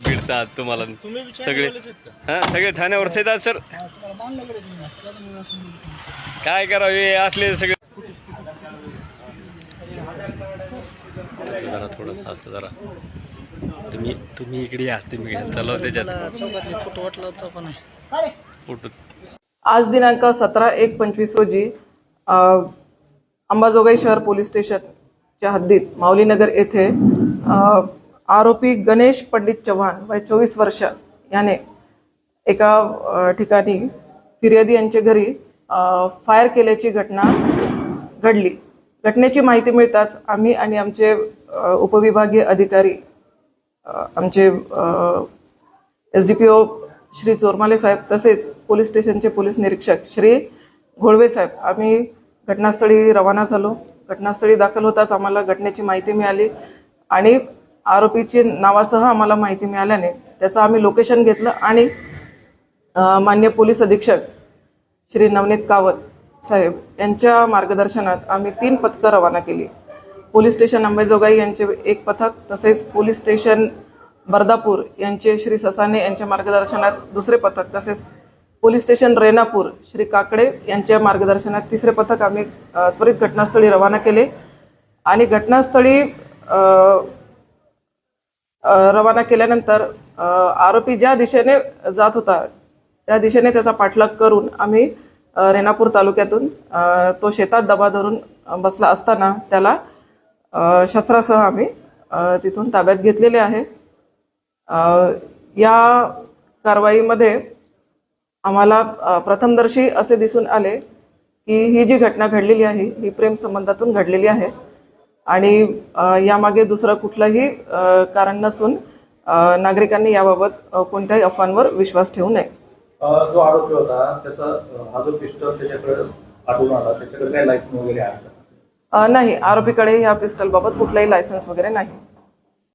भिडतात तुम्हाला. सगळे? हा सगळे ठाण्यावर येतात सर. हा, काय करावे असले सगळे. जरा थोडस असं जरा. तुम्ही तुम्ही इकडे या तुम्ही चला त्याच्यात. चौकातले फोटो वाटला होता पण फोटो आज दिनांक सतरा एक पंचवीस रोजी अंबाजोगाई शहर पोलीस स्टेशनच्या हद्दीत माऊलीनगर येथे आरोपी गणेश पंडित चव्हाण वय चोवीस वर्ष याने एका ठिकाणी फिर्यादी यांच्या घरी फायर केल्याची घटना घडली. घटनेची माहिती मिळताच आम्ही आणि आमचे उपविभागीय अधिकारी आमचे S D P O Shri Chormale साहेब तसेच पोलीस स्टेशनचे पोलीस निरीक्षक श्री घोळवे साहेब आम्ही घटनास्थळी रवाना झालो. घटनास्थळी दाखल होताच आम्हाला घटनेची माहिती मिळाली आणि आरोपीची नावासह आम्हाला माहिती मिळाल्याने त्याचं आम्ही लोकेशन घेतलं आणि मान्य पोलीस अधीक्षक श्री नवनीत कावत साहेब यांच्या मार्गदर्शनात आम्ही तीन पथकं रवाना केली. पोलीस स्टेशन अंबेजोगाई यांचे एक पथक तसेच पोलीस स्टेशन बर्दापूर यांचे श्री ससाने यांच्या मार्गदर्शनात दुसरे पथक तसेच पोलीस स्टेशन रेणापूर श्री काकडे यांच्या मार्गदर्शनात तिसरे पथक आम्ही त्वरित घटनास्थळी रवाना केले. आणि घटनास्थळी रवाना केल्यानंतर आरोपी ज्या दिशेने जात होता त्या दिशेने त्याचा पाठलाग करून आम्ही रेणापूर तालुक्यातून तो शेतात दबा धरून बसला असताना त्याला शस्त्रासह आम्ही तिथून ताब्यात घेतलेले आहे. या कारवाईमध्ये आम्हाला प्रथमदर्शी असे दिसून आले की ही जी घटना घडलेली आहे ही प्रेम संबंधातून घडलेली आहे. आणि यामागे दुसरं कुठलंही कारण नसून नागरिकांनी याबाबत कोणत्याही अफवांवर विश्वास ठेवू नये. जो आरोपी होता त्याचा हा जो पिस्टल त्याच्याकडे आढळून आला त्याच्याकडे काही लायसन वगैरे आहे नाही. आरोपीकडे ह्या पिस्टलबाबत कुठलंही लायसन्स वगैरे नाही.